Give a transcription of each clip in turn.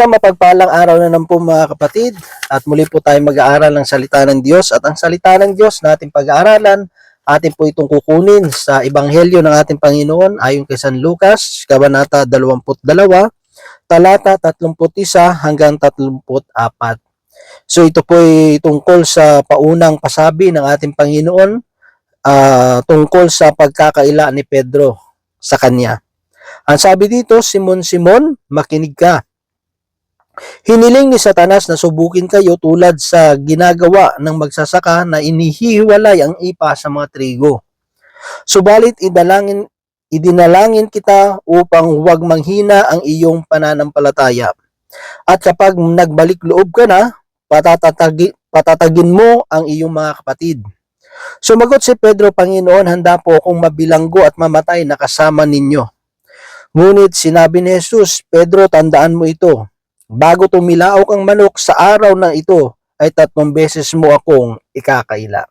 Isang mapagpalang araw na naman po mga kapatid at muli po tayo mag-aaral ng salita ng Diyos at ang salita ng Diyos na ating pag-aaralan atin po itong kukunin sa Ebanghelyo ng ating Panginoon ayon kay San Lucas, Kabanata 22, talata 31 hanggang 34. So ito po ay tungkol sa paunang pasabi ng ating Panginoon ah, tungkol sa pagkakaila ni Pedro sa kanya. Ang sabi dito, Simon Simon, makinig ka. Hiniling ni Satanas na subukin kayo tulad sa ginagawa ng magsasaka na inihiwalay ang ipa sa mga trigo. Subalit idalangin, idinalangin kita upang huwag manghina ang iyong pananampalataya. At kapag nagbalik loob ka na, patatatagi, patatagin mo ang iyong mga kapatid. Sumagot si Pedro, Panginoon, handa po akong mabilanggo at mamatay na kasama ninyo. Ngunit sinabi ni Jesus, Pedro, tandaan mo ito, bago tumilaok ang manok sa araw na ito, ay tatlong beses mo akong ikakaila.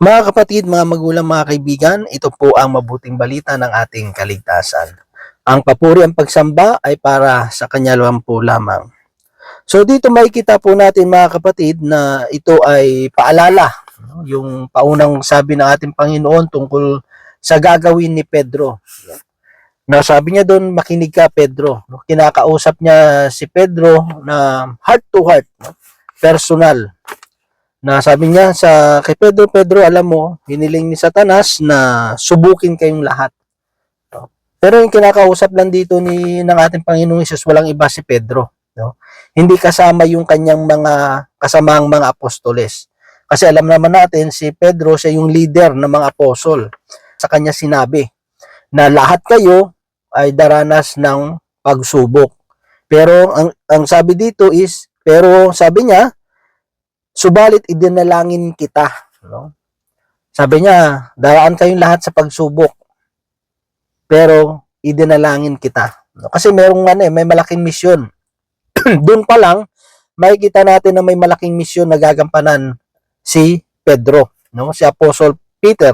Mga kapatid, mga magulang, mga kaibigan, ito po ang mabuting balita ng ating kaligtasan. Ang papuri ang pagsamba ay para sa kanya po lamang. So dito makikita po natin mga kapatid na ito ay paalala, yung paunang sabi ng ating Panginoon tungkol sa gagawin ni Pedro. Na sabi niya doon, makinig ka Pedro. Kinakausap niya si Pedro na heart to heart, personal. Na sabi niya sa kay Pedro, Pedro, alam mo, hiniling ni Satanas na subukin kayong lahat. Pero yung kinakausap lang dito ni ng ating Panginoong Hesus, walang iba si Pedro. No? Hindi kasama yung kanyang mga kasamang mga apostoles. Kasi alam naman natin, si Pedro, siya yung leader ng mga apostol. Sa kanya sinabi na lahat kayo ay daranas ng pagsubok. Pero ang, ang sabi dito is, pero sabi niya, subalit idinalangin kita. No? Sabi niya, daraan kayong lahat sa pagsubok. Pero idinalangin kita. No? Kasi merong ano eh, may malaking misyon. Doon pa lang, makikita natin na may malaking misyon na gagampanan si Pedro, no? Si Apostle Peter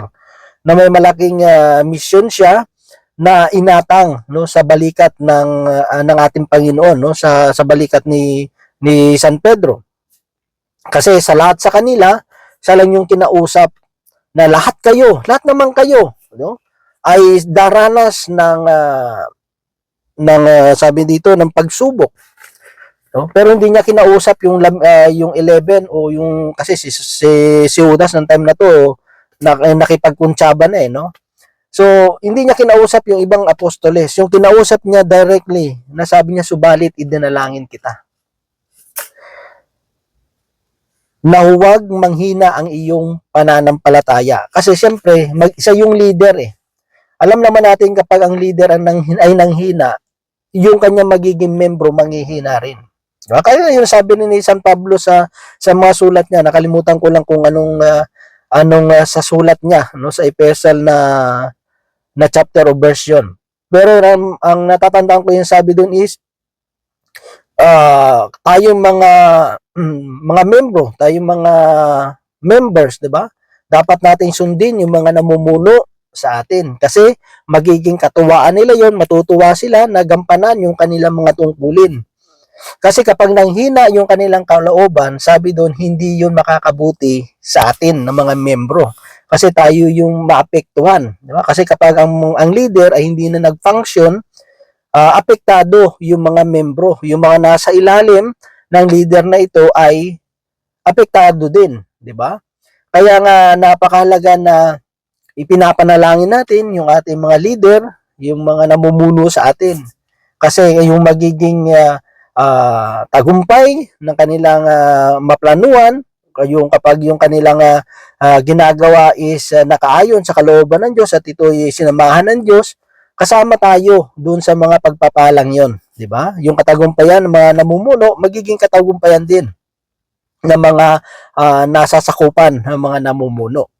na may malaking ah, misyon siya na inatang no sa balikat ng ah, ng ating Panginoon no sa sa balikat ni ni San Pedro. Kasi sa lahat sa kanila, siya lang yung kinausap na lahat kayo, lahat naman kayo, no? ay daranas ng ah, ng ah, sabi dito ng pagsubok. No? Pero hindi niya kinausap yung ah, yung 11 o yung kasi si si, si Judas ng time na to na, eh, nakipagkuntsaba na eh, no? So, hindi niya kinausap yung ibang apostoles. Yung kinausap niya directly, nasabi niya, subalit idinalangin kita. Na huwag manghina ang iyong pananampalataya. Kasi siyempre, mag, isa yung leader eh. Alam naman natin kapag ang leader ang nang, ay nanghina, yung kanya magiging membro manghihina rin. Diba? Kaya yung sabi ni San Pablo sa sa mga sulat niya, nakalimutan ko lang kung anong ah, anong ah, sa sulat niya no sa epistle na na chapter o version. Pero ang, ang natatandaan ko yung sabi doon is ah tayong mga mm, mga membro, tayong mga members, 'di ba? Dapat nating sundin yung mga namumuno sa atin kasi magiging katuwaan nila yon, matutuwa sila na gampanan yung kanilang mga tungkulin. Kasi kapag nanghina yung kanilang kalooban, sabi doon, hindi yun makakabuti sa atin ng mga membro. Kasi tayo yung maapektuhan. Di ba? Kasi kapag ang, ang leader ay hindi na nag-function, ah, apektado yung mga membro. Yung mga nasa ilalim ng leader na ito ay apektado din. Di ba? Kaya nga napakahalaga na ipinapanalangin natin yung ating mga leader, yung mga namumuno sa atin. Kasi yung magiging ah, ah, tagumpay ng kanilang ah, maplanuan, yung kapag yung kanilang ah, ginagawa is ah, nakaayon sa kalooban ng Diyos at ito ay sinamahan ng Diyos, kasama tayo dun sa mga pagpapalang yon, di ba? Yung katagumpayan ng mga namumuno, magiging katagumpayan din ng mga ah, nasasakupan ng mga namumuno.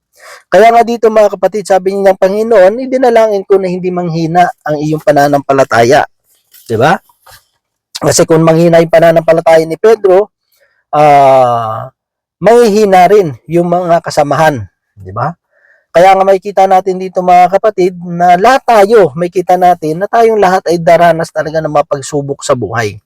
Kaya nga dito mga kapatid, sabi niya ng Panginoon, idinalangin ko na hindi manghina ang iyong pananampalataya. Di ba? Kasi kung manghina yung pananampalataya ni Pedro, ah manghihina rin yung mga kasamahan, di ba? Kaya nga makikita natin dito mga kapatid na lahat tayo, makikita natin na tayong lahat ay daranas talaga ng mga pagsubok sa buhay.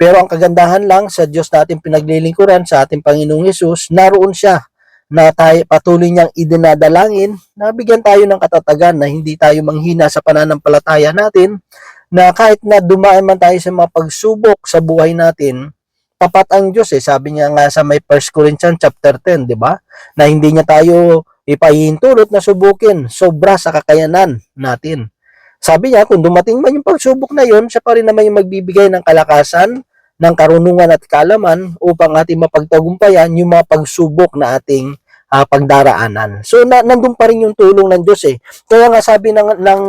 Pero ang kagandahan lang sa Diyos natin pinaglilingkuran, sa ating Panginoong Yesus, naroon siya na tayo patuloy niyang idinadalangin, na bigyan tayo ng katatagan na hindi tayo manghina sa pananampalataya natin, na kahit na dumaan man tayo sa mga pagsubok sa buhay natin, tapat ang Diyos eh. Sabi niya nga sa may 1 Corinthians chapter 10, di ba? Na hindi niya tayo ipahihintulot na subukin sobra sa kakayanan natin. Sabi niya, kung dumating man yung pagsubok na yon, siya pa rin naman yung magbibigay ng kalakasan, ng karunungan at kalaman upang ating mapagtagumpayan yung mga pagsubok na ating ah, pagdaraanan. So, na, nandun pa rin yung tulong ng Diyos eh. Kaya nga sabi ng, ng,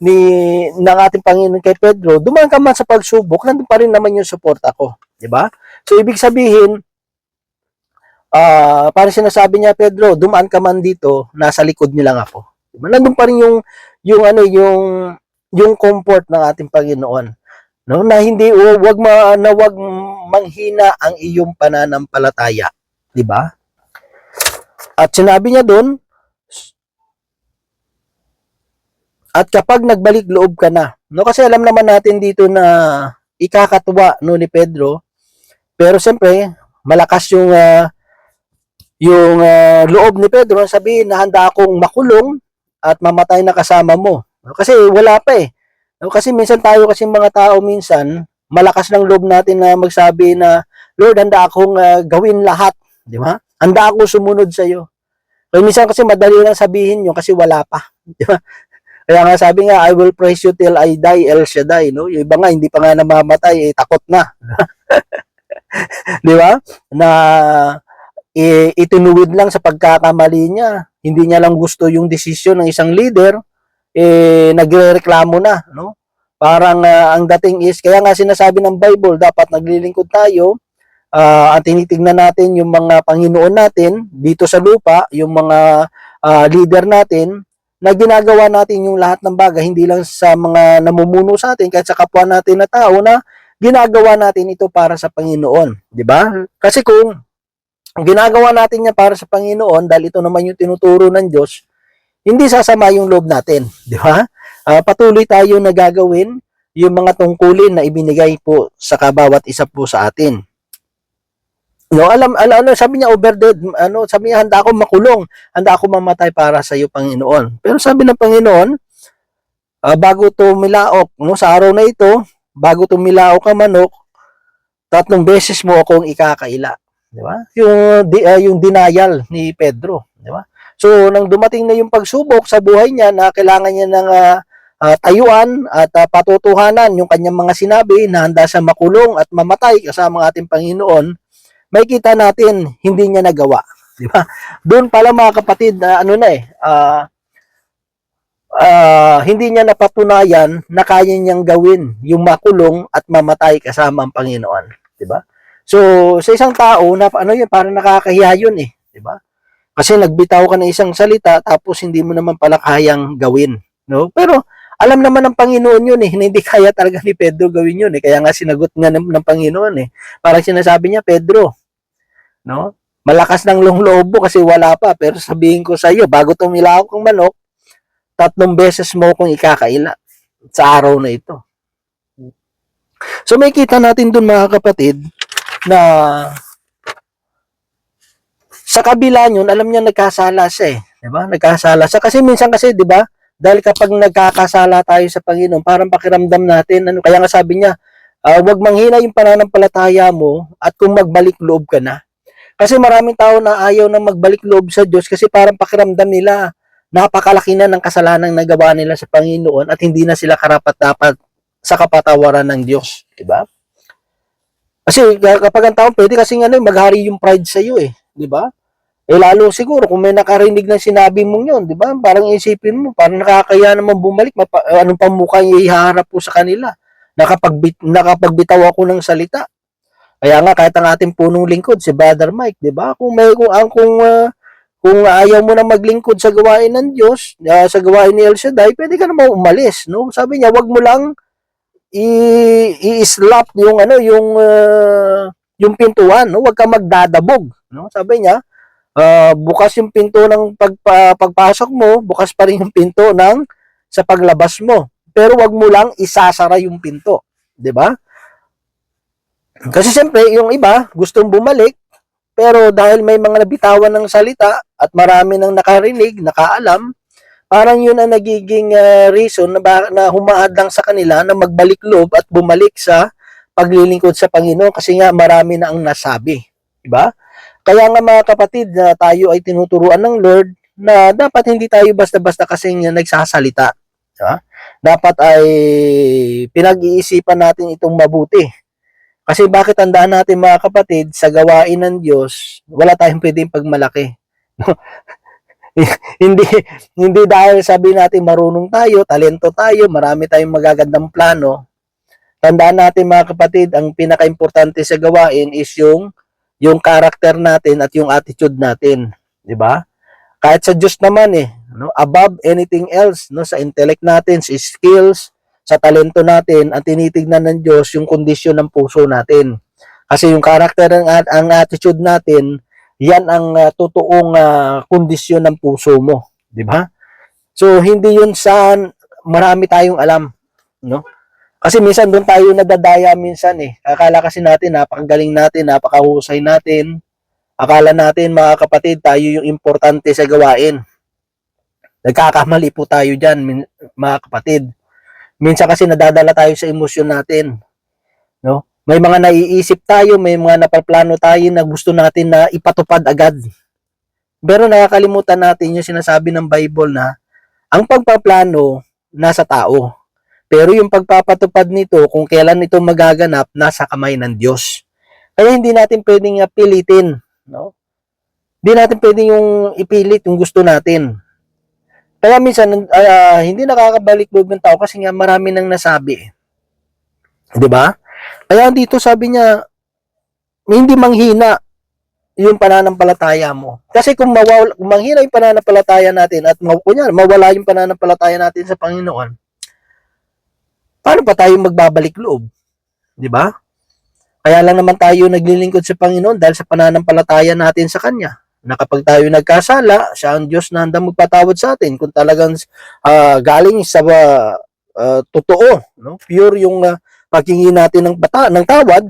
ni, ng ating Panginoon kay Pedro, dumaan ka man sa pagsubok, nandun pa rin naman yung suporta ko. Di ba? So, ibig sabihin, ah parang sinasabi niya, Pedro, dumaan ka man dito, nasa likod niyo lang ako. Diba? Nandun pa rin yung, yung ano, yung, yung comfort ng ating Panginoon. No, na hindi o wag ma, na wag manghina ang iyong pananampalataya, 'di ba? At sinabi niya doon, at kapag nagbalik loob ka na, no kasi alam naman natin dito na ikakatuwa no ni Pedro, pero siyempre malakas yung ah, yung ah, loob ni Pedro sabihin na handa akong makulong at mamatay na kasama mo. No, Kasi wala pa eh. No, kasi minsan tayo kasi mga tao minsan malakas ng loob natin na magsabi na Lord, handa akong ah, gawin lahat, di ba? Handa akong sumunod sa iyo. Kaya minsan kasi madali lang sabihin yun kasi wala pa, di ba? Kaya nga sabi nga, I will praise you till I die, El Shaddai, no? Yung iba nga, hindi pa nga namamatay, eh, takot na. di ba? Na i- itinuwid lang sa pagkakamali niya. Hindi niya lang gusto yung desisyon ng isang leader, eh, nagrereklamo na, no? Parang ah, ang dating is, kaya nga sinasabi ng Bible, dapat naglilingkod tayo, ah, at tinitignan natin yung mga Panginoon natin dito sa lupa, yung mga ah, leader natin, na ginagawa natin yung lahat ng bagay, hindi lang sa mga namumuno sa atin, kahit sa kapwa natin na tao, na ginagawa natin ito para sa Panginoon. Di ba? Kasi kung ginagawa natin niya para sa Panginoon, dahil ito naman yung tinuturo ng Diyos, hindi sasama yung loob natin, di ba? Ah, patuloy tayo na gagawin yung mga tungkulin na ibinigay po sa kabawat isa po sa atin. No, alam, alam ano, sabi niya overdead, ano, sabi niya handa ako makulong, handa ako mamatay para sa iyo Panginoon. Pero sabi ng Panginoon, ah, bago tumilaok, no, sa araw na ito, bago tumilaok ang manok, tatlong beses mo akong ikakaila, di ba? Yung di, ah, yung denial ni Pedro, di ba? So, nang dumating na yung pagsubok sa buhay niya na kailangan niya ng ah, ah, tayuan at ah, patutuhanan yung kanyang mga sinabi na handa sa makulong at mamatay kasama ang ating Panginoon, may kita natin hindi niya nagawa, di ba? Doon pala mga kapatid, na ano na eh, ah, ah, hindi niya napatunayan na kaya niyang gawin yung makulong at mamatay kasama ang Panginoon, di ba? So, sa isang tao na ano yun, parang nakakahiya yun eh, di ba? Kasi nagbitaw ka ng isang salita tapos hindi mo naman pala kayang gawin, no? Pero alam naman ng Panginoon yun eh, hindi kaya talaga ni Pedro gawin yun eh. Kaya nga sinagot nga ng, ng Panginoon eh. Parang sinasabi niya, Pedro, no? Malakas ng loob kasi wala pa. Pero sabihin ko sa iyo, bago tumilaw kang manok, tatlong beses mo kong ikakaila sa araw na ito. So may kita natin dun mga kapatid na sa kabila yun, alam niya nagkasala siya eh. Di ba? Nagkasala siya. Kasi minsan kasi, di ba, dahil kapag nagkakasala tayo sa Panginoon, parang pakiramdam natin, ano, kaya nga sabi niya, ah, huwag manghina yung pananampalataya mo at kung magbalik loob ka na. Kasi maraming tao na ayaw na magbalik loob sa Diyos kasi parang pakiramdam nila, napakalaki na ng kasalanang nagawa nila sa Panginoon at hindi na sila karapat-dapat sa kapatawaran ng Diyos. Di ba? Kasi kapag ang tao, pwede kasi ano, maghari yung pride sa iyo eh. Di ba? Eh lalo siguro kung may nakarinig ng sinabi mong yun, di ba? Parang isipin mo, parang nakakaya naman bumalik, mapa, anong pamukha yung ihaharap po sa kanila. Nakapagbit, nakapagbitaw ako ng salita. Kaya nga kahit ang ating punong lingkod si Brother Mike, 'di ba? Kung may kung ang kung ah, kung ayaw mo na maglingkod sa gawain ng Diyos, ah, sa gawain ni El Shaddai, pwede ka naman umalis, no? Sabi niya, wag mo lang i- i-slap yung ano, yung ah, yung pintuan, no? Wag ka magdadabog, no? Sabi niya, ah, bukas yung pinto ng pagpa, pagpasok mo, bukas pa rin yung pinto ng sa paglabas mo. Pero wag mo lang isasara yung pinto, 'di ba? Kasi siyempre, yung iba gustong bumalik, pero dahil may mga nabitawan ng salita at marami nang nakarinig, nakaalam, parang yun ang nagiging ah, reason na, ba, na humaad lang sa kanila na magbalik loob at bumalik sa paglilingkod sa Panginoon kasi nga marami na ang nasabi. Diba? Kaya nga mga kapatid na tayo ay tinuturuan ng Lord na dapat hindi tayo basta-basta kasing nagsasalita. Diba? Dapat ay pinag-iisipan natin itong mabuti. Kasi bakit tandaan natin mga kapatid, sa gawain ng Diyos, wala tayong pwedeng pagmalaki. hindi hindi dahil sabi natin marunong tayo, talento tayo, marami tayong magagandang plano. Tandaan natin mga kapatid, ang pinaka-importante sa gawain is yung yung karakter natin at yung attitude natin, 'di ba? Kahit sa Diyos naman eh, no, above anything else, no, sa intellect natin, sa skills, sa talento natin, ang tinitignan ng Diyos yung kondisyon ng puso natin. Kasi yung karakter ang, ang attitude natin, yan ang uh, totoong uh, kondisyon ng puso mo, 'di ba? So hindi 'yun sa marami tayong alam, no? Kasi minsan doon tayo nadadaya minsan eh. Akala kasi natin napakagaling natin, napakahusay natin. Akala natin mga kapatid, tayo yung importante sa gawain. Nagkakamali po tayo diyan, min- mga kapatid. Minsan kasi nadadala tayo sa emosyon natin. No? May mga naiisip tayo, may mga napaplano tayo na gusto natin na ipatupad agad. Pero nakakalimutan natin yung sinasabi ng Bible na ang pagpaplano nasa tao. Pero yung pagpapatupad nito, kung kailan ito magaganap, nasa kamay ng Diyos. Kaya hindi natin pwedeng pilitin. No? Hindi natin pwedeng yung ipilit yung gusto natin. Kaya minsan, uh, hindi nakakabalik loob ng tao kasi nga marami nang nasabi. Di ba? Kaya dito sabi niya, hindi manghina yung pananampalataya mo. Kasi kung, mawala, kung manghina yung pananampalataya natin at kunyari, mawala yung pananampalataya natin sa Panginoon, paano pa tayo magbabalik loob? Di ba? Kaya lang naman tayo naglilingkod sa Panginoon dahil sa pananampalataya natin sa Kanya. Na kapag tayo nagkasala, siya ang Diyos na handang magpatawad sa atin. Kung talagang uh, galing sa uh, totoo, no? pure yung uh, paghingi natin ng, bata, ng tawad,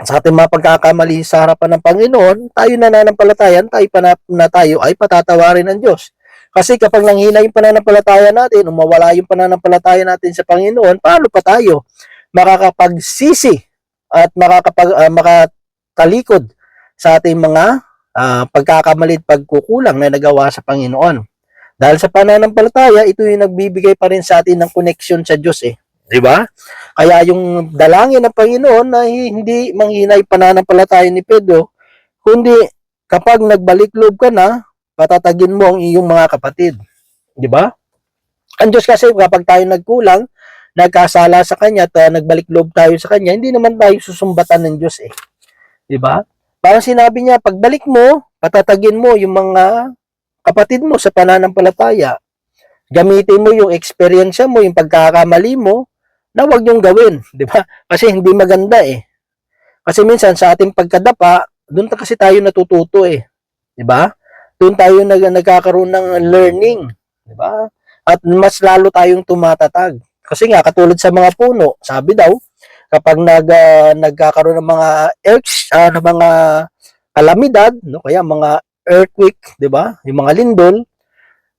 sa ating mga pagkakamali sa harapan ng Panginoon, tayo nananampalatayan, tayo pa na, tayo ay patatawarin ng Diyos. Kasi kapag nanghina yung pananampalataya natin, o mawala yung pananampalataya natin sa Panginoon, paano pa tayo makakapagsisi at makakapag, uh, makatalikod sa ating mga uh, pagkakamali at pagkukulang na nagawa sa Panginoon. Dahil sa pananampalataya, ito yung nagbibigay pa rin sa atin ng connection sa Diyos eh. Di ba? Kaya yung dalangin ng Panginoon na hindi manghinay pananampalataya ni Pedro, kundi kapag nagbalik loob ka na, patatagin mo ang iyong mga kapatid. Di ba? Ang Diyos kasi kapag tayo nagkulang, nagkasala sa Kanya at uh, nagbalik loob tayo sa Kanya, hindi naman tayo susumbatan ng Diyos eh. Di ba? Parang sinabi niya, pagbalik mo, patatagin mo yung mga kapatid mo sa pananampalataya. Gamitin mo yung experience mo, yung pagkakamali mo, na wag yung gawin, di ba? Kasi hindi maganda eh. Kasi minsan sa ating pagkadapa, doon kasi tayo natututo eh. Di ba? Doon tayo nag nagkakaroon ng learning, di ba? At mas lalo tayong tumatatag. Kasi nga katulad sa mga puno, sabi daw, kapag nag uh, nagkakaroon ng mga earths, uh, ng mga kalamidad, no, kaya mga earthquake, 'di ba? Yung mga lindol,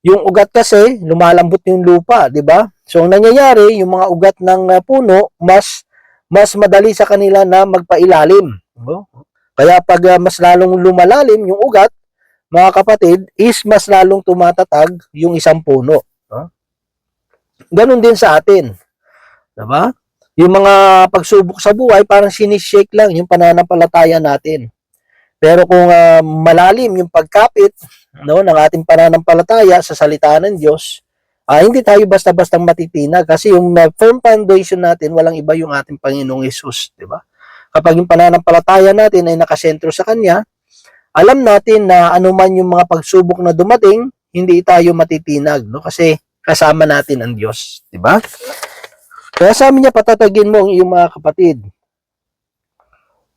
yung ugat kasi lumalambot yung lupa, 'di ba? So ang nangyayari, yung mga ugat ng uh, puno mas mas madali sa kanila na magpailalim. No? Kaya pag uh, mas lalong lumalalim yung ugat, mga kapatid, is mas lalong tumatatag yung isang puno. No? Ganon din sa atin. 'Di ba? Yung mga pagsubok sa buhay, parang sinishake lang yung pananampalataya natin. Pero kung uh, malalim yung pagkapit no, ng ating pananampalataya sa salita ng Diyos, uh, hindi tayo basta-bastang matitinag kasi yung uh, firm foundation natin, walang iba yung ating Panginoong Yesus, di ba? Kapag yung pananampalataya natin ay nakasentro sa Kanya, alam natin na anuman yung mga pagsubok na dumating, hindi tayo matitinag, no? Kasi kasama natin ang Diyos, di ba? Kaya sa amin niya, patatagin mo ang iyong mga kapatid.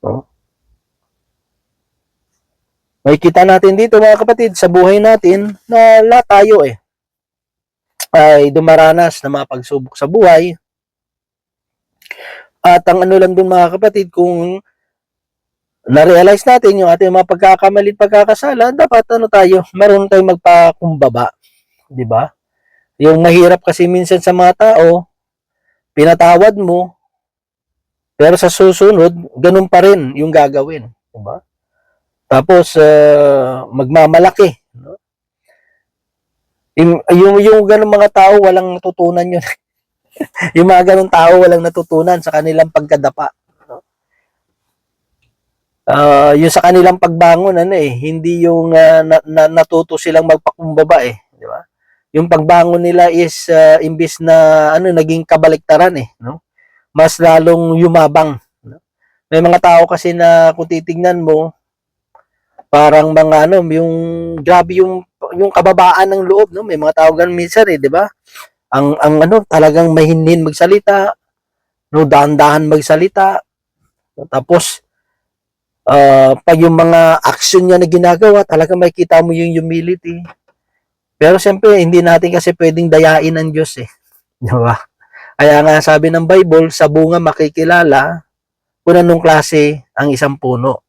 No? Makikita natin dito mga kapatid sa buhay natin na lahat tayo eh ay dumaranas ng mga pagsubok sa buhay. At ang ano lang dun mga kapatid, kung na-realize natin yung ating mga pagkakamali at pagkakasala, dapat ano tayo, meron tayong magpakumbaba. Di ba? Yung mahirap kasi minsan sa mga tao, pinatawad mo, pero sa susunod, ganun pa rin yung gagawin. Di ba? Tapos, uh, magmamalaki. No? Yung, yung, yung ganun mga tao, walang natutunan yun. yung mga ganun tao, walang natutunan sa kanilang pagkadapa. No? Uh, yung sa kanilang pagbangon, ano eh, hindi yung uh, na, na, natuto silang magpakumbaba eh. Di ba? Yung pagbangon nila is uh, imbis na ano naging kabaliktaran eh, no? Mas lalong yumabang? May mga tao kasi na kung titingnan mo parang mga ano, yung grabe yung yung kababaan ng loob, no? May mga tao ganun minsan eh, 'di ba? Ang ang ano, talagang mahinhin magsalita, no, dahan-dahan magsalita. Tapos uh, pag yung mga action niya na ginagawa, talaga makikita mo yung humility. Pero siyempre, hindi natin kasi pwedeng dayain ang Diyos eh. Di ba? Kaya nga sabi ng Bible, sa bunga makikilala kung anong klase ang isang puno.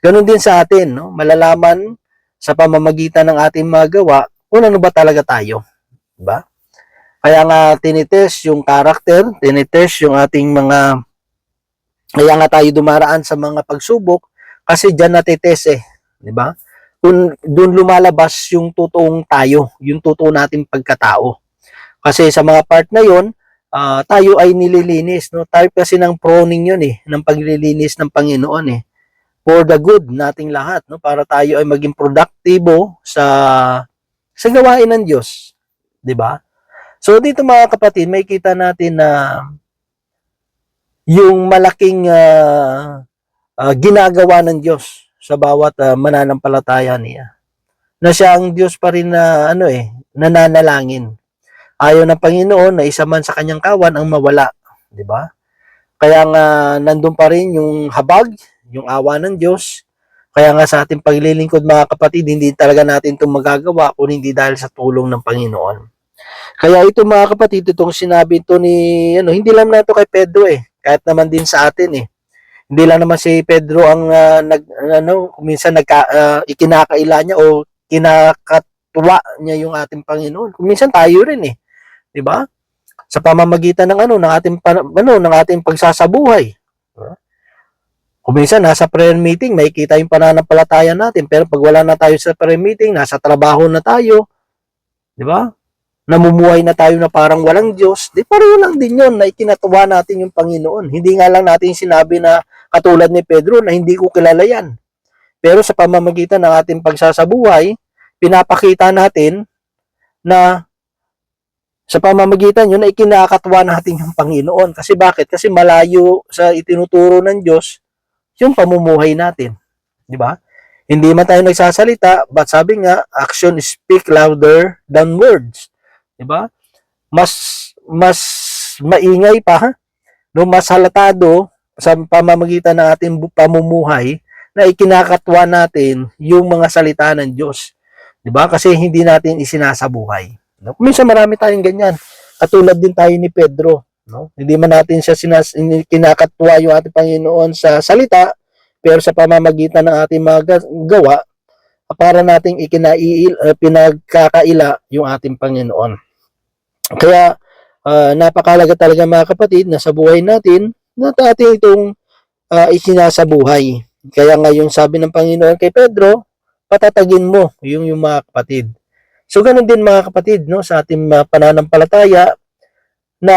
Ganon din sa atin, no? malalaman sa pamamagitan ng ating mga gawa kung ano ba talaga tayo. Diba? Kaya nga tinitest yung karakter, tinitest yung ating mga kaya nga tayo dumaraan sa mga pagsubok kasi diyan natitest eh, 'di ba? Kung doon lumalabas yung totoong tayo, yung totoo nating pagkatao. Kasi sa mga part na 'yon, uh, tayo ay nililinis, no? Tayo kasi ng proning 'yon eh, ng paglilinis ng Panginoon eh for the good nating lahat no para tayo ay maging produktibo sa sa gawain ng Diyos, 'di ba? So dito mga kapatid, may kita natin na yung malaking uh, uh, ginagawa ng Diyos sa bawat uh, mananampalataya niya. Na siya ang Diyos pa rin na ano eh, nananalangin. Ayaw ng Panginoon na isa man sa kanyang kawan ang mawala, 'di ba? Kaya nga nandun pa rin yung habag, yung awa ng Diyos. Kaya nga sa ating paglilingkod mga kapatid, hindi talaga natin itong magagawa kung hindi dahil sa tulong ng Panginoon. Kaya ito mga kapatid, itong sinabi ito ni, ano, hindi lang na ito kay Pedro eh, kahit naman din sa atin eh. Hindi lang naman si Pedro ang uh, nag, ano, minsan nagka, uh, ikinakaila niya o kinakatwa niya yung ating Panginoon. Minsan tayo rin eh. 'Di ba? Sa pamamagitan ng ano, ng ating ano, ng ating pagsasabuhay. Diba? Kung minsan nasa prayer meeting, makikita yung pananampalataya natin. Pero pag wala na tayo sa prayer meeting, nasa trabaho na tayo, di ba? Namumuhay na tayo na parang walang Diyos, di pareho lang din yun na ikinatuwa natin yung Panginoon. Hindi nga lang natin sinabi na katulad ni Pedro na hindi ko kilala yan. Pero sa pamamagitan ng ating pagsasabuhay, pinapakita natin na sa pamamagitan yun ay kinakatwa natin yung Panginoon. Kasi bakit? Kasi malayo sa itinuturo ng Diyos yung pamumuhay natin. Di ba? Hindi man tayo nagsasalita, but sabi nga, action speak louder than words. Di ba? Mas mas maingay pa, no mas halatado sa pamamagitan ng ating pamumuhay na ikinakatwa natin yung mga salita ng Diyos. 'Di ba? Kasi hindi natin isinasabuhay. No? Minsan marami tayong ganyan. Katulad din tayo ni Pedro. No? Hindi man natin siya sinas, kinakatwa yung ating Panginoon sa salita, pero sa pamamagitan ng ating mga gawa, para nating ikinaiil, uh, pinagkakaila yung ating Panginoon. Kaya, uh, napakalaga talaga mga kapatid na sa buhay natin, na ating itong uh, isinasabuhay. Kaya nga yung sabi ng Panginoon kay Pedro, patatagin mo yung, yung mga kapatid. So, ganun din mga kapatid, no, sa ating uh, pananampalataya, na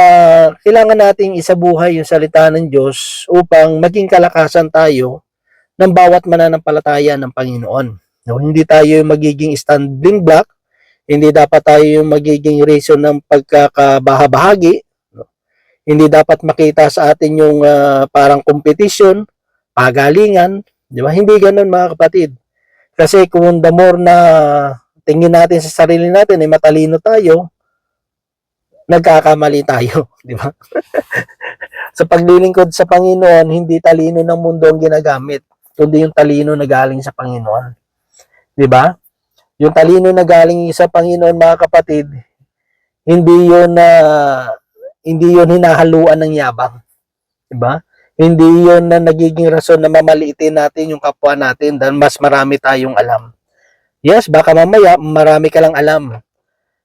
kailangan nating isabuhay yung salita ng Diyos upang maging kalakasan tayo ng bawat mananampalataya ng Panginoon. No, hindi tayo magiging stumbling block, hindi dapat tayo yung magiging reason ng pagkakabahabahagi, hindi dapat makita sa atin yung uh, parang competition, pagalingan, di ba? Hindi ganoon mga kapatid. Kasi kung the more na tingin natin sa sarili natin ay matalino tayo, nagkakamali tayo, di ba? sa paglilingkod sa Panginoon, hindi talino ng mundo ang ginagamit, kundi yung talino na galing sa Panginoon. 'Di ba? Yung talino na galing sa Panginoon mga kapatid, hindi 'yon na hindi 'yon hinahaluan ng yabang. 'Di ba? Hindi 'yon na nagiging rason na mamaliitin natin yung kapwa natin dahil mas marami tayong alam. Yes, baka mamaya marami ka lang alam.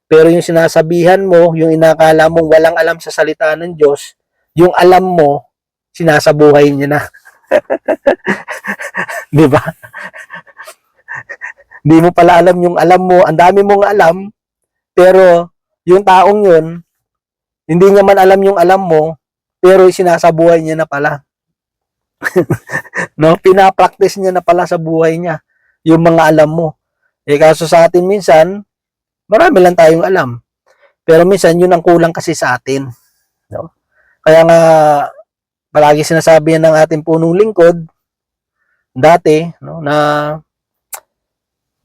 Pero yung sinasabihan mo, yung inakala mong walang alam sa salita ng Diyos, yung alam mo, sinasabuhay niya na. 'Di ba? Hindi mo pala alam yung alam mo, ang dami mong alam, pero yung taong yun, hindi niya man alam yung alam mo, pero sinasabuhay niya na pala. no, pinapractice niya na pala sa buhay niya yung mga alam mo. Eh kaso sa atin minsan, marami lang tayong alam. Pero minsan yun ang kulang kasi sa atin, no? Kaya nga palagi sinasabi ng ating punong lingkod dati, no, na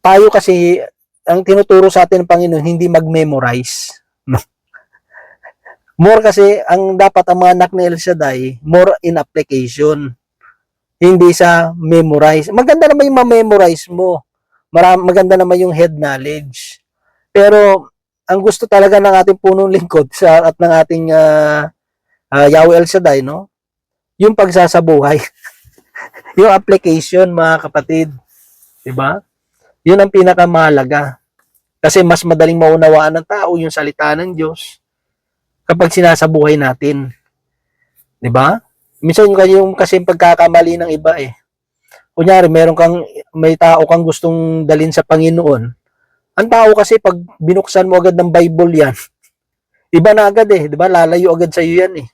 tayo kasi ang tinuturo sa atin ng Panginoon hindi mag-memorize. More kasi ang dapat ang mga anak ni El Shaddai, more in application. Hindi sa memorize. Maganda naman yung ma-memorize mo. Maram, maganda naman yung head knowledge. Pero ang gusto talaga ng ating punong lingkod sa at ng ating uh, uh, Yahweh El Shaddai, no? Yung pagsasabuhay. yung application, mga kapatid. 'Di ba? Yun ang pinakamahalaga. Kasi mas madaling maunawaan ng tao yung salita ng Diyos kapag sinasabuhay natin. 'Di ba? Minsan yung, yung kasi pagkakamali ng iba eh. Kunyari, meron kang may tao kang gustong dalin sa Panginoon. Ang tao kasi pag binuksan mo agad ng Bible 'yan, iba na agad eh, 'di ba? Lalayo agad sa iyo 'yan eh.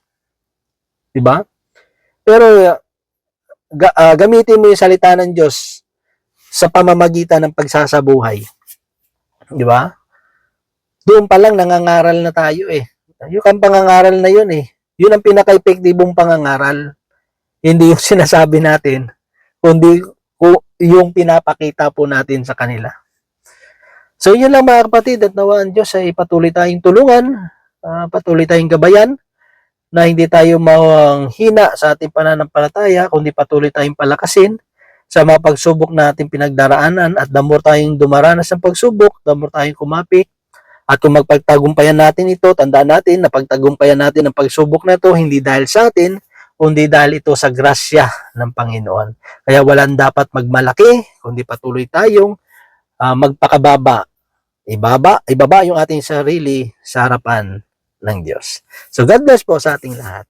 'Di ba? Pero ga, ah, gamitin mo yung salita ng Diyos sa pamamagitan ng pagsasabuhay. Di ba? Doon pa lang nangangaral na tayo eh. Yung ang pangangaral na yun eh. Yun ang pinaka-epektibong pangangaral. Hindi yung sinasabi natin, kundi ku- yung pinapakita po natin sa kanila. So yun lang mga kapatid at nawa ang Diyos ay patuloy tayong tulungan, ah, patuloy tayong gabayan, na hindi tayo manghina sa ating pananampalataya, kundi patuloy tayong palakasin sa mga pagsubok na ating pinagdaraanan at the tayong dumaranas ng pagsubok, the tayong kumapit. At kung magpagtagumpayan natin ito, tandaan natin na pagtagumpayan natin ang pagsubok na ito, hindi dahil sa atin, kundi dahil ito sa grasya ng Panginoon. Kaya walang dapat magmalaki, kundi patuloy tayong ah, magpakababa. Ibaba, ibaba yung ating sarili sa harapan ng Diyos. So God bless po sa ating lahat.